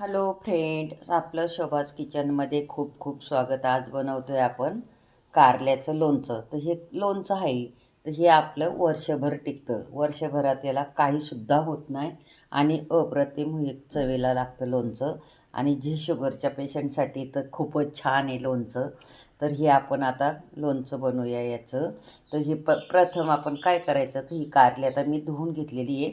Hello friend आपलं शोभाज किचनमध्ये खूप खूप स्वागत. आज बनवतो आहे आपण कारल्याचं लोणचं. तर हे लोणचं आहे. तर हे आपलं वर्षभर टिकतं. वर्षभरात याला काहीसुद्धा होत नाही. आणि अप्रतिम हे चवेला लागतं लोणचं. आणि जी शुगरच्या पेशंटसाठी तर खूपच छान आहे लोणचं. तर हे आपण आता लोणचं बनवूया याचं. तर हे प प्रथम आपण काय करायचं? तर ही कारली आता मी धुवून घेतलेली आहे.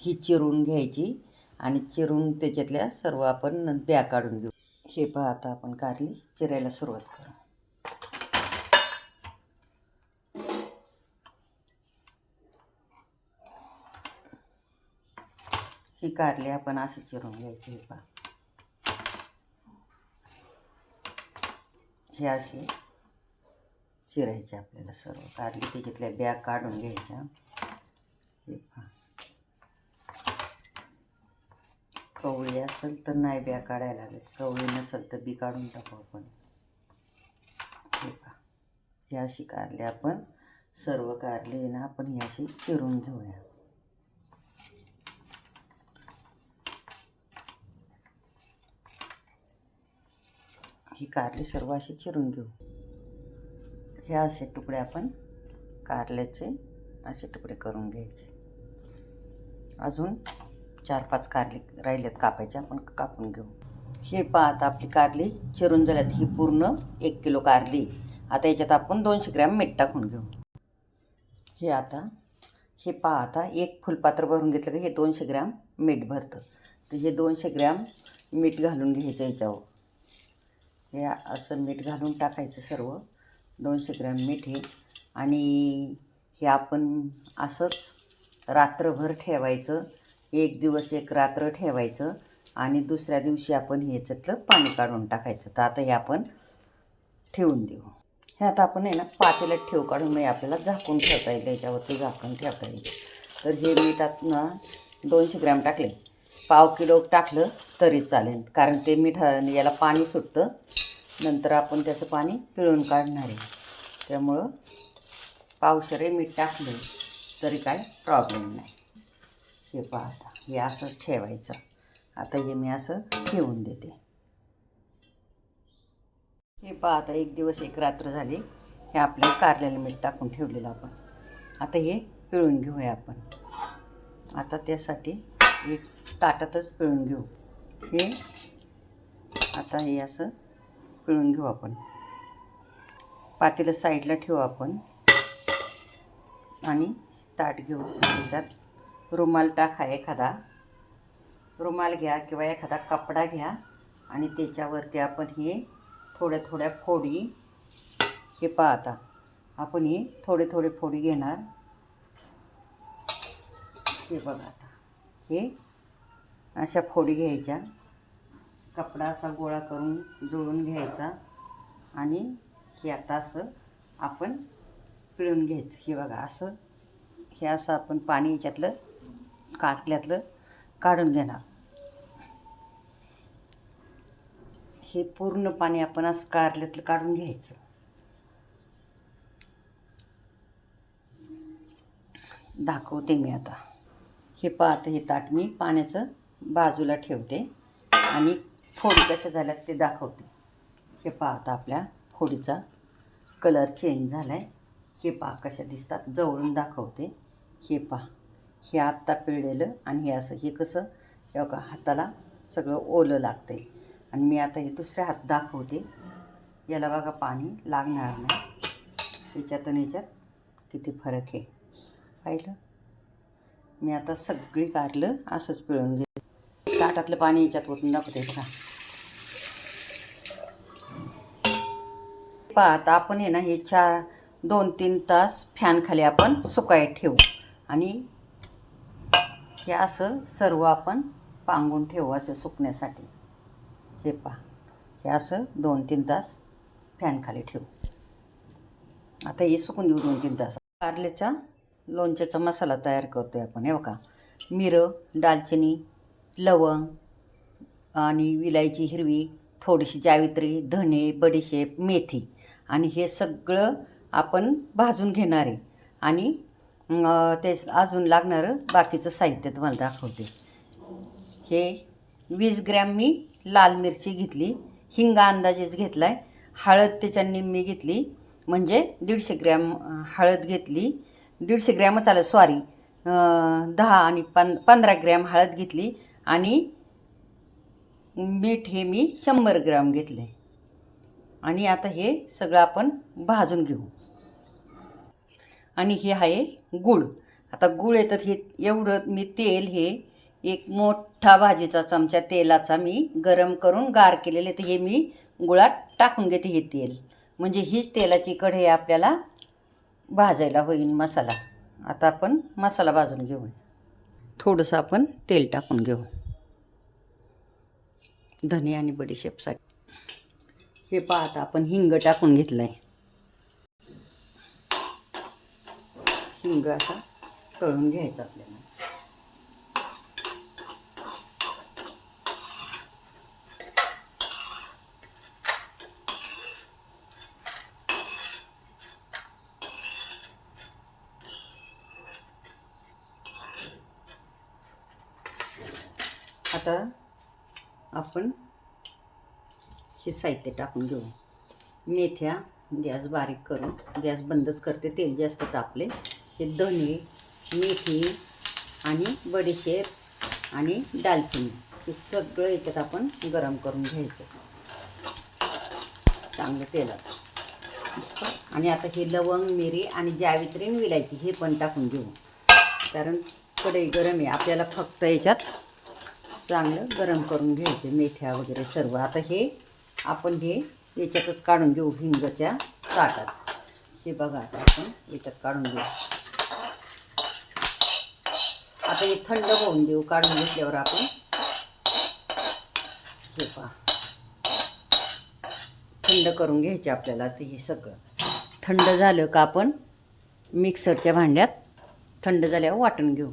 ही चिरून घ्यायची. आणि चिरून त्याच्यातल्या सर्व आपण ब्या काढून घेऊ. हे पहा आता आपण कारली चिरायला सुरुवात करू. ही कारली आपण अशी चिरून घ्यायची हे पहा. हे अशी चिरायची आपल्याला सर्व कारली त्याच्यातल्या बॅग काढून घ्यायच्या. हे पहा. कवळी असेल तर नाही ब्या काढायला लागत. कवळी नसेल तर बी काढून टाकू आपण. हे ही अशी कारली आपण. सर्व कारले ना आपण ही अशी चिरून घेऊया. ही कारली सर्व अशी चिरून घेऊ. हे असे तुकडे आपण कारल्याचे असे तुकडे करून घ्यायचे. अजून चार पाच कारली राहिल्यात कापायच्या आपण कापून घेऊ. हे पाहत आपली कारली चिरून झाल्यात. ही पूर्ण एक किलो कारली. आता याच्यात आपण दोनशे ग्रॅम मीठ टाकून घेऊ. हे आता हे पहा आता एक फुलपात्र भरून घेतलं की हे दोनशे ग्रॅम मीठ भरतं. तर हे दोनशे ग्रॅम मीठ घालून घ्यायचं याच्यावर. हे असं मीठ घालून टाकायचं सर्व. दोनशे ग्रॅम मीठ हे. आणि हे आपण असंच रात्रभर ठेवायचं. एक दिवस एक रात्र ठेवायचं आणि दुसऱ्या दिवशी आपण ह्याच्यातलं पाणी काढून टाकायचं. तर आता हे आपण ठेवून देऊ. हे आता आपण आहे ना पातेल्यात ठेव काढून म्हणजे आपल्याला झाकून ठेवता येईल. याच्यावरती झाकून ठेवता येईल. तर हे मीठात ना दोनशे ग्रॅम टाकले. पाव किलो टाकलं तरी चालेल. कारण ते मीठ याला पाणी सुटतं. नंतर आपण त्याचं पाणी पिळून काढणार आहे. त्यामुळं पावशरे मीठ टाकलं तरी काय प्रॉब्लेम नाही. हे पहा आता हे असंच ठेवायचं. आता हे मी असं ठेवून देते. हे पहा आता एक दिवस एक रात्र झाली. हे आपल्या कारल्याला मीठ टाकून ठेवलेलं आपण. आता हे पिळून घेऊया आपण. आता त्यासाठी एक ताटातच पिळून घेऊ. हे आता हे असं पिळून घेऊ आपण. पातेलं साईडला ठेवू आपण. आणि ताट घेऊ त्याच्यात रुमाल टाका एखादा. रुमाल घ्या किंवा एखादा कपडा घ्या आणि त्याच्यावरती आपण हे थोड्या थोड्या फोडी हे पाहता. आपण हे थोडे थोडे फोडी घेणार. हे बघा आता. हे अशा फोडी घ्यायच्या. कपडा असा गोळा करून जुळून घ्यायचा आणि हे आता असं आपण पिळून घ्यायचं. हे बघा असं हे असं आपण पाणी याच्यातलं काटल्यातलं काढून घेणार. हे पूर्ण पाणी आपण असं कारल्यातलं काढून घ्यायचं. दाखवते मी आता. हे पाहते हे ताट मी पाण्याचं बाजूला ठेवते आणि फोडी कशा झाल्यात ते दाखवते. हे पाहता आपल्या फोडीचा कलर चेंज झाला आहे हे पहा कशा दिसतात जवळून दाखवते. हे पहा. हे आत्ता पिळलेलं आणि हे असं हे कसं हे का हाताला सगळं ओलं लागतं आहे आणि मी आता हे दुसऱ्या हात दाखवते. याला बघा पाणी लागणार नाही. याच्यात आणि याच्यात किती फरक आहे. पाहिलं? मी आता सगळी कारलं असंच पिळून घेते. ताटातलं पाणी याच्यात ओतून दाखवते का पहा आता आपण आहे ना हे चार दोन तीन तास फॅनखाली आपण सुकायत ठेवू. आणि हे असं सर्व आपण पांगून ठेवू असं सुकण्यासाठी. हे पहा. हे असं दोन तीन तास फॅनखाली ठेवू. आता हे सुकून देऊ दोन तीन तास. कारलेचा लोणच्याचा मसाला तयार करतो आहे आपण हे बघा. मिरं दालचिनी लवंग आणि विलायची हिरवी थोडीशी जावित्री धणे बडीशेप मेथी आणि हे सगळं आपण भाजून घेणार आहे. आणि ते अजून लागणारं बाकीचं साहित्य तुम्हाला दाखवते. हे वीस ग्रॅम मी लाल मिरची घेतली हिंगा अंदाजेच घेतला आहे हळद त्याच्या निम्मी घेतली म्हणजे दीडशे ग्रॅम हळद घेतली. दीडशे ग्रॅमच आलं सॉरी दहा आणि पं पंधरा ग्रॅम हळद घेतली आणि मीठ हे मी शंभर ग्रॅम घेतले आणि आता हे सगळं आपण भाजून घेऊ. आणि हे आहे गुळ. आता गुळ येतात हे एवढं मी तेल हे एक मोठा भाजीचा चमचा तेलाचा मी गरम करून गार केलेले तर हे मी गुळात टाकून घेते हे तेल. म्हणजे हीच तेलाची कढई आपल्याला भाजायला होईल मसाला. आता आपण मसाला भाजून घेऊ थोडंसं आपण तेल टाकून घेऊ. धने आणि बडीशेपसाठी. हे पाहता आपण हिंग टाकून घेतलं आहे हिंग असा तळून घ्यायचा आपल्याला. आता आपण हे साहित्य टाकून घेऊ. मेथ्या गॅस बारीक करून गॅस बंदच करते तेल जास्त तापले. हे धने मेथी आणि बडीशेप आणि दालचिनी हे सगळं याच्यात आपण गरम करून घ्यायचं. चांगलं तेलात. आणि आता हे लवंग मिरी आणि जावित्री विलायची हे पण टाकून घेऊ. कारण कढई गरम आहे आपल्याला फक्त याच्यात चांगलं गरम करून घ्यायचं मेथ्या वगैरे सर्व. आता हे आपण हे याच्यातच काढून घेऊ हिंगच्या ताटात. हे बघा आता आपण याच्यात काढून घेऊ. आता हे थंड होऊन देऊ काढून घेतल्यावर आपण. हे पहा. थंड करून घ्यायचे आपल्याला ते हे सगळं. थंड झालं का आपण मिक्सरच्या भांड्यात थंड झाल्यावर वाटून घेऊ.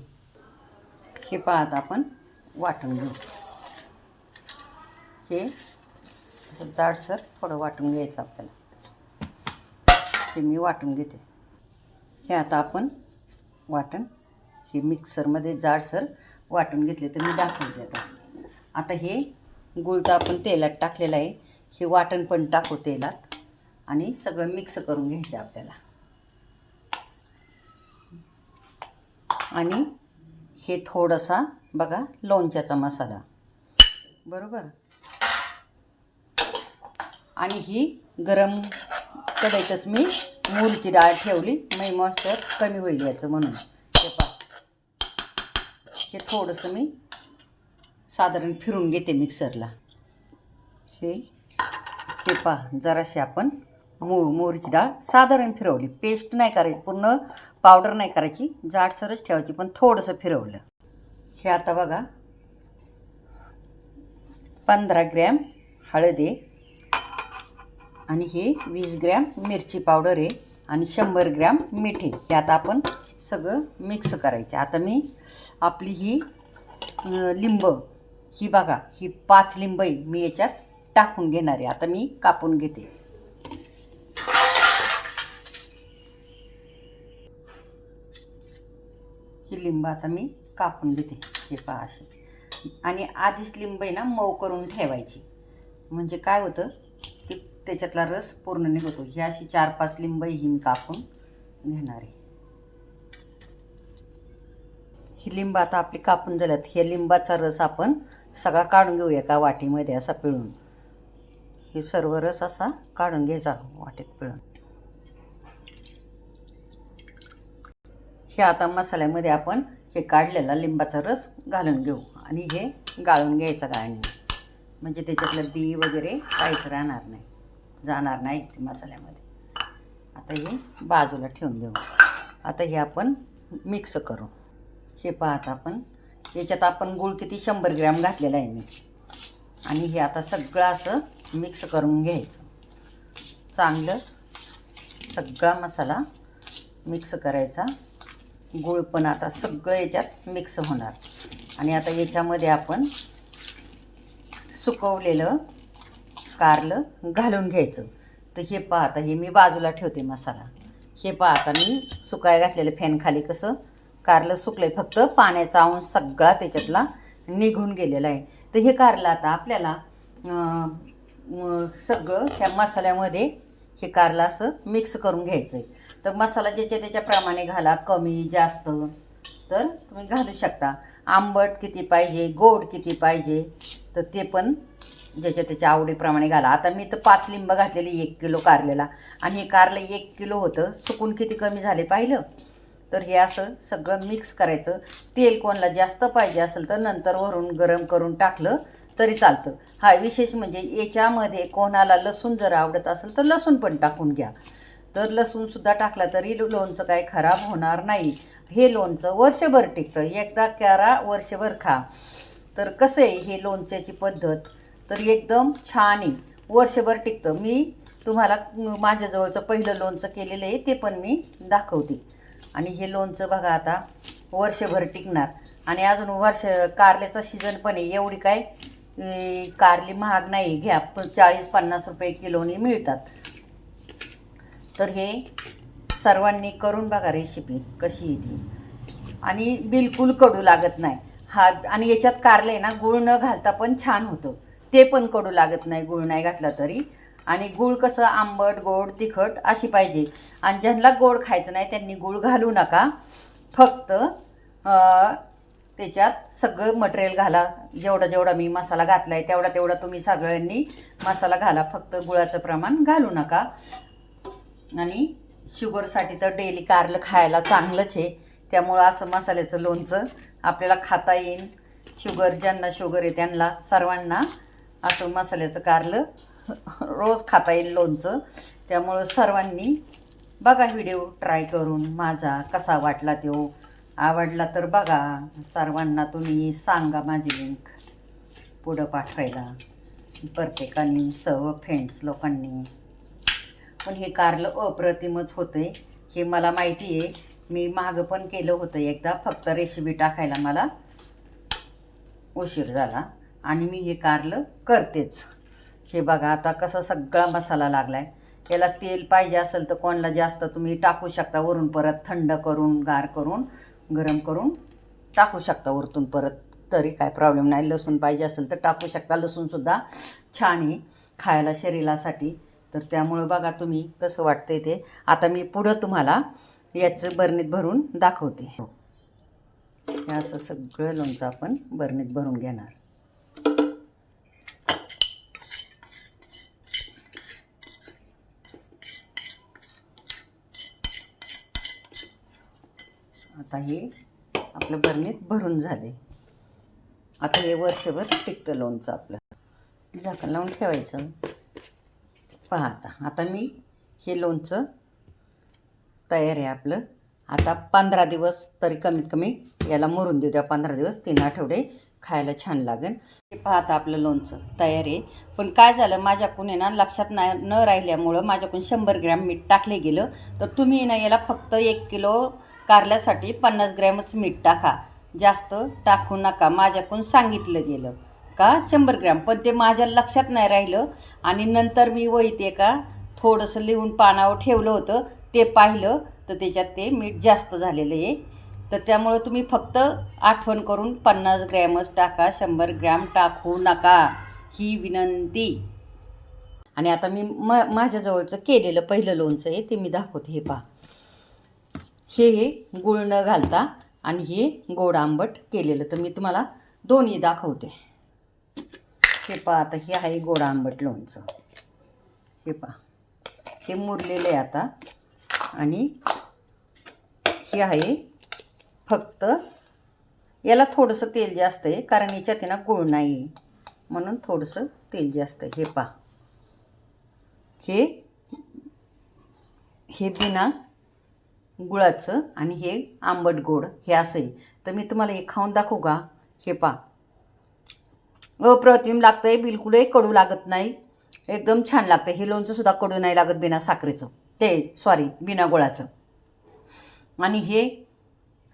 हे पाहत आपण वाटून घेऊ. हे असं जाडसर थोडं वाटून घ्यायचं आपल्याला. ते मी वाटून घेते. हे आता आपण वाटण हे मिक्सरमध्ये जाडसर वाटून घेतले तर मी दाखवते आता. आता हे गुळ तर आपण तेलात टाकलेलं आहे. हे वाटण पण टाकू तेलात आणि सगळं मिक्स करून घ्यायचं आपल्याला. आणि हे थोडासा बघा लोणच्याचा मसाला. बरोबर? आणि ही गरम कढईतच मी मूरची डाळ ठेवली. मग मॉइश्चर कमी होईल याचं म्हणून. हे थोडंसं मी साधारण फिरून घेते मिक्सरला. हे हे पा जराशी आपण मो मोहरीची डाळ साधारण फिरवली. पेस्ट नाही करायची पूर्ण पावडर नाही करायची जाडसरच ठेवायची पण थोडंसं फिरवलं. हे आता बघा. पंधरा ग्रॅम हळद आहे. आणि हे वीस ग्रॅम मिरची पावडर आहे. आणि शंभर ग्रॅम मीठ आहे. हे आता आपण सगळं मिक्स करायचं. आता मी आपली ही लिंब ही बघा ही पाच लिंब आहे मी याच्यात टाकून घेणार आहे. आता मी कापून घेते. ही लिंब आता मी कापून घेते. हे पहा अशी. आणि आधीच लिंब आहे ना मऊ करून ठेवायची. म्हणजे काय होतं की त्याच्यातला रस पूर्ण निघतो. ही अशी चार पाच लिंब ही मी कापून घेणार आहे ही लिंब आता आपली कापून झाल्यात. हे लिंबाचा रस आपण सगळा काढून घेऊया का वाटीमध्ये असा पिळून. हे सर्व रस असा काढून घ्यायचा वाटीत पिळून. हे आता मसाल्यामध्ये आपण हे काढलेला लिंबाचा रस घालून घेऊ आणि हे गाळून घ्यायचं गाळणी. म्हणजे त्याच्यातलं बी वगैरे काहीच राहणार नाही. जाणार नाही मसाल्यामध्ये. आता हे बाजूला ठेवून देऊ. आता हे आपण मिक्स करू. हे पाहत आपण. याच्यात आपण गूळ किती? शंभर ग्रॅम घातलेला आहे मी. आणि हे आता सगळं असं मिक्स करून घ्यायचं. चांगलं सगळा मसाला मिक्स करायचा. गूळ पण आता सगळं याच्यात मिक्स होणार. आणि आता याच्यामध्ये आपण सुकवलेलं कारलं घालून घ्यायचं. तर हे पाहता हे मी बाजूला ठेवते मसाला. हे पाहता मी सुकाय घातलेलं फॅन खाली कसं कारलं सुकलं फक्त पाण्याचा अंश सगळा त्याच्यातला निघून गेलेला आहे. तर हे कारलं आता आपल्याला सगळं ह्या मसाल्यामध्ये हे कारलं असं मिक्स करून घ्यायचं आहे तर मसाला ज्याच्या त्याच्याप्रमाणे घाला कमी जास्त. तर तुम्ही घालू शकता. आंबट किती पाहिजे गोड किती पाहिजे तर ते पण ज्याच्या त्याच्या आवडीप्रमाणे घाला. आता मी तर पाच लिंब घातलेली एक किलो कारलेला. आणि हे कारलं एक किलो होतं. सुकून किती कमी झाले पाहिलं? तर हे असं सगळं मिक्स करायचं. तेल कोणाला जास्त पाहिजे असेल तर नंतर वरून गरम करून टाकलं तरी चालतं. हा विशेष म्हणजे याच्यामध्ये कोणाला लसूण जर आवडत असेल तर लसूण पण टाकून घ्या. तर लसूणसुद्धा टाकला तरी लोणचं काय खराब होणार नाही. हे लोणचं वर्षभर टिकतं. एकदा करा वर्षभर खा. तर कसं आहे हे लोणच्याची पद्धत? तर एकदम छान आहे. वर्षभर टिकतं. मी तुम्हाला माझ्याजवळचं पहिलं लोणचं केलेलं आहे ते पण मी दाखवते. आणि हे लोणचं बघा आता वर्षभर टिकणार. आणि अजून वर्ष कारल्याचं सीझन पण आहे. एवढी काय कारली महाग नाही घ्या चाळीस पन्नास रुपये किलोनी मिळतात. तर हे सर्वांनी करून बघा रेसिपी कशी येते आणि बिलकुल कडू लागत नाही. हा आणि याच्यात कारलं आहे ना गुळ न घालता पण छान होतं. ते पण कडू लागत नाही गुळ नाही घातला तरी. आणि गुळ कसं आंबट गोड तिखट अशी पाहिजे. आणि ज्यांना गोड खायचं नाही त्यांनी गुळ घालू नका. फक्त त्याच्यात सगळं मटेरियल घाला. जेवढा जेवढा मी मसाला घातला आहे तेवढा तेवढा तुम्ही सगळ्यांनी मसाला घाला. फक्त गुळाचं प्रमाण घालू नका. आणि शुगरसाठी तर डेली कारलं खायला चांगलंच आहे. त्यामुळं असं मसाल्याचं लोणचं आपल्याला खाता येईल शुगर ज्यांना शुगर आहे त्यांना सर्वांना असं मसाल्याचं कारलं रोज खाता येईल लोणचं. त्यामुळं सर्वांनी बघा व्हिडिओ ट्राय करून माझा कसा वाटला तो. आवडला तर बघा. सर्वांना तुम्ही सांगा माझी लिंक पुढं पाठवायला. प्रत्येकाने सर्व फ्रेंड्स लोकांनी. पण हे कारलं अप्रतिमच होते हे मला माहिती आहे. मी मागं पण केलं होतं एकदा. फक्त रेसिपी टाकायला मला उशीर झाला. आणि मी हे कारलं करतेच. हे बघा आता कसा सगळा मसाला लागला आहे याला तेल पाहिजे असेल तर कोणाला जास्त तुम्ही टाकू शकता वरून परत थंड करून गार करून गरम करून टाकू शकता वरतून परत. तरी काय प्रॉब्लेम नाही. लसूण पाहिजे असेल तर टाकू शकता. लसूणसुद्धा छान आहे खायला शरीरासाठी. तर त्यामुळं बघा तुम्ही कसं वाटतंय ते. आता मी पुढं तुम्हाला याचं बरणीत भरून दाखवते. हे असं सगळं लोणचं आपण बरणीत भरून घेणार. आता हे आपलं बरणीत भरून झाले. आता हे वर्षभर टिकतं लोणचं आपलं. झाकण लावून ठेवायचं. पहा आता आता मी हे लोणचं तयार आहे आपलं. आता पंधरा दिवस तरी कमीत कमी याला मुरून देऊ द्या. पंधरा दिवस तीन आठवडे खायला छान लागेल. हे पाहता आपलं लोणचं तयार आहे. पण काय झालं माझ्याकडून आहे ना लक्षात नाही न राहिल्यामुळं माझ्याकडून शंभर ग्रॅम मीठ टाकले गेलं. तर तुम्ही ना याला फक्त एक किलो कारल्यासाठी पन्नास ग्रॅमच मीठ टाका. जास्त टाकू नका माझ्याकडून सांगितलं गेलं का? शंभर ग्रॅम. पण ते माझ्या लक्षात नाही राहिलं. आणि नंतर मी वैते का थोडंसं लिहून पानावर ठेवलं होतं. ते पाहिलं तर त्याच्यात ते मीठ जास्त झालेलं आहे. तर त्यामुळं तुम्ही फक्त आठवण करून पन्नास ग्रॅमच टाका शंभर ग्रॅम टाकू नका. ही विनंती. आणि आता मी म माझ्याजवळचं केलेलं पहिलं लोणचं आहे ते मी दाखवते हे पहा. हे हे गुळ न घालता आणि हे गोड आंबट केलेलं. तर मी तुम्हाला दोन्ही दाखवते. हे पहा आता हे आहे गोड आंबट लोणचं. हे पहा. हे मुरलेलं आहे आता. आणि हे आहे फक्त याला थोडंसं तेल जास्त आहे कारण याच्यात ना गुळ नाही आहे. म्हणून थोडंसं तेल जास्त आहे. हे पहा. हे हे बिना गुळाचं आणि हे आंबट गोड हे असं आहे. तर मी तुम्हाला हे खाऊन दाखवू का? हे पहा. अप्रतिम लागतं आहे बिलकुलही कडू लागत नाही. एकदम छान लागतं हे लोणचंसुद्धा कडू नाही लागत बिना साखरेचं. ते सॉरी बिना गुळाचं. आणि हे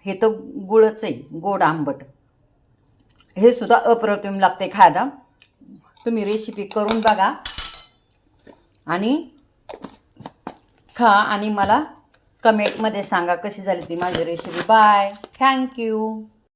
हे तर गुळच आहे गोड आंबट. हे सुद्धा अप्रतिम लागते खायला. तुम्ही रेसिपी करून बघा. आणि खा आणि मला कमेंटमध्ये सांगा कशी झाली ती माझी रेसिपी बाय थँक्यू